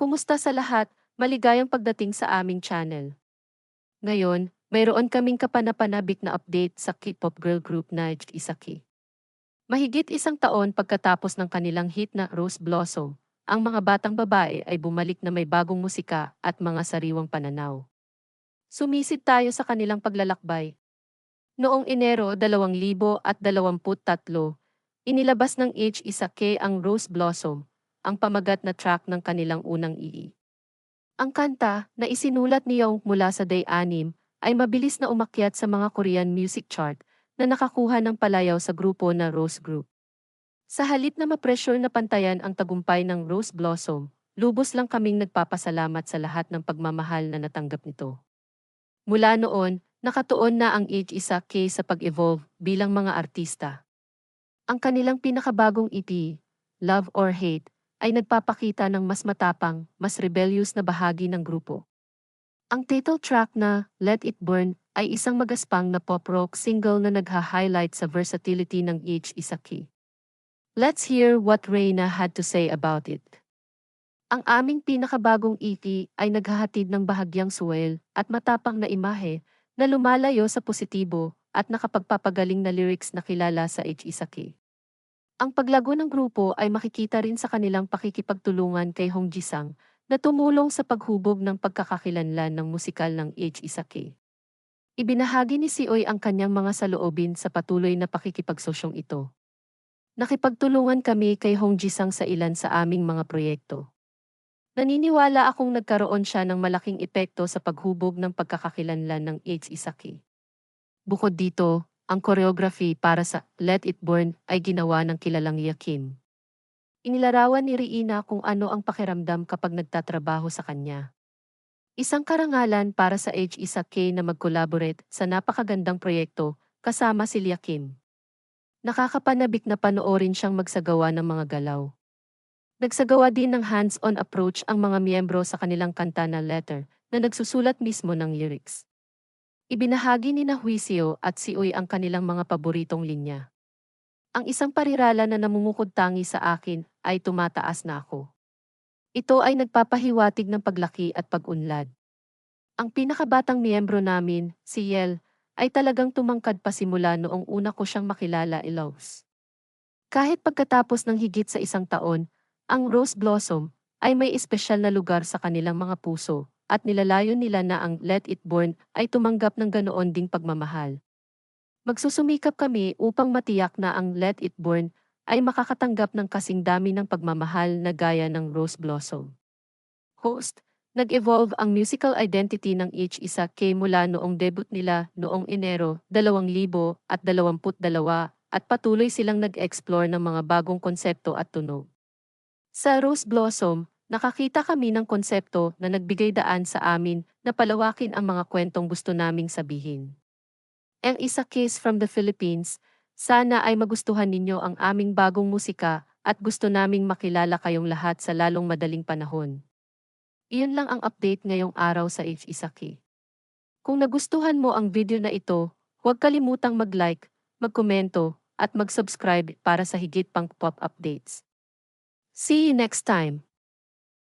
Kumusta sa lahat? Maligayang pagdating sa aming channel. Ngayon, mayroon kaming kapanapanabik na update sa K-pop girl group na Isaki. Mahigit isang taon pagkatapos ng kanilang hit na Rose Blossom, ang mga batang babae ay bumalik na may bagong musika at mga sariwang pananaw. Sumisid tayo sa kanilang paglalakbay. Noong Enero 2023, inilabas ng H. Isake ang Rose Blossom, ang pamagat na track ng kanilang unang ii. Ang kanta, na isinulat ni Young mula sa day 6, ay mabilis na umakyat sa mga Korean music chart na nakakuha ng palayaw sa grupo na Rose Group. Sa halip na ma-pressure na pantayan ang tagumpay ng Rose Blossom, lubos lang kaming nagpapasalamat sa lahat ng pagmamahal na natanggap nito. Mula noon, nakatuon na ang H isa K sa pag-evolve bilang mga artista. Ang kanilang pinakabagong EP, Love or Hate, ay nagpapakita ng mas matapang, mas rebellious na bahagi ng grupo. Ang title track na Let It Burn ay isang magaspang na pop-rock single na nagha-highlight sa versatility ng H. Isaki. Let's hear what Reina had to say about it. Ang aming pinakabagong EP ay naghahatid ng bahagyang suwel at matapang na imahe na lumalayo sa positibo at nakapagpapagaling na lyrics na kilala sa H. Isaki. Ang paglago ng grupo ay makikita rin sa kanilang pakikipagtulungan kay Hong Jisang na tumulong sa paghubog ng pagkakakilanlan ng musikal ng H. Isake. Ibinahagi ni Sioy ang kanyang mga saloobin sa patuloy na pakikipagsosyong ito. Nakipagtulungan kami kay Hong Jisang sa ilan sa aming mga proyekto. Naniniwala akong nagkaroon siya ng malaking epekto sa paghubog ng pagkakakilanlan ng H. Isaki. Bukod dito, ang choreography para sa Let It Burn ay ginawa ng kilalang Yakim. Inilarawan ni Riina kung ano ang pakiramdam kapag nagtatrabaho sa kanya. Isang karangalan para sa H. Isa K na mag-collaborate sa napakagandang proyekto kasama si Yakim. Nakakapanabik na panoorin siyang magsagawa ng mga galaw. Nagsagawa din ng hands-on approach ang mga miyembro sa kanilang kanta na letter na nagsusulat mismo ng lyrics. Ibinahagi ni na Huisio at si Uy ang kanilang mga paboritong linya. Ang isang parirala na namumukod tangi sa akin ay tumataas na ako. Ito ay nagpapahiwatig ng paglaki at pag-unlad. Ang pinakabatang miyembro namin, si Yel, ay talagang tumangkad pa simula noong una ko siyang makilala Ilaws. Kahit pagkatapos ng higit sa isang taon, ang Rose Blossom ay may espesyal na lugar sa kanilang mga puso at nilalayo nila na ang Let It Burn ay tumanggap ng ganoon ding pagmamahal. Magsusumikap kami upang matiyak na ang Let It Burn ay makakatanggap ng kasing dami ng pagmamahal na gaya ng Rose Blossom. Host, nag-evolve ang musical identity ng H. Isa K mula noong debut nila noong Enero 2022 at patuloy silang nag-explore ng mga bagong konsepto at tunog. Sa Rose Blossom, Nakakita kami ng konsepto na nagbigay daan sa amin na palawakin ang mga kwentong gusto naming sabihin. Ang isa case from the Philippines, sana ay magustuhan ninyo ang aming bagong musika at gusto naming makilala kayong lahat sa lalong madaling panahon. Iyon lang ang update ngayong araw sa H. Isaki. Kung nagustuhan mo ang video na ito, huwag kalimutang mag-like, magkomento, at mag-subscribe para sa higit pang pop updates. See you next time!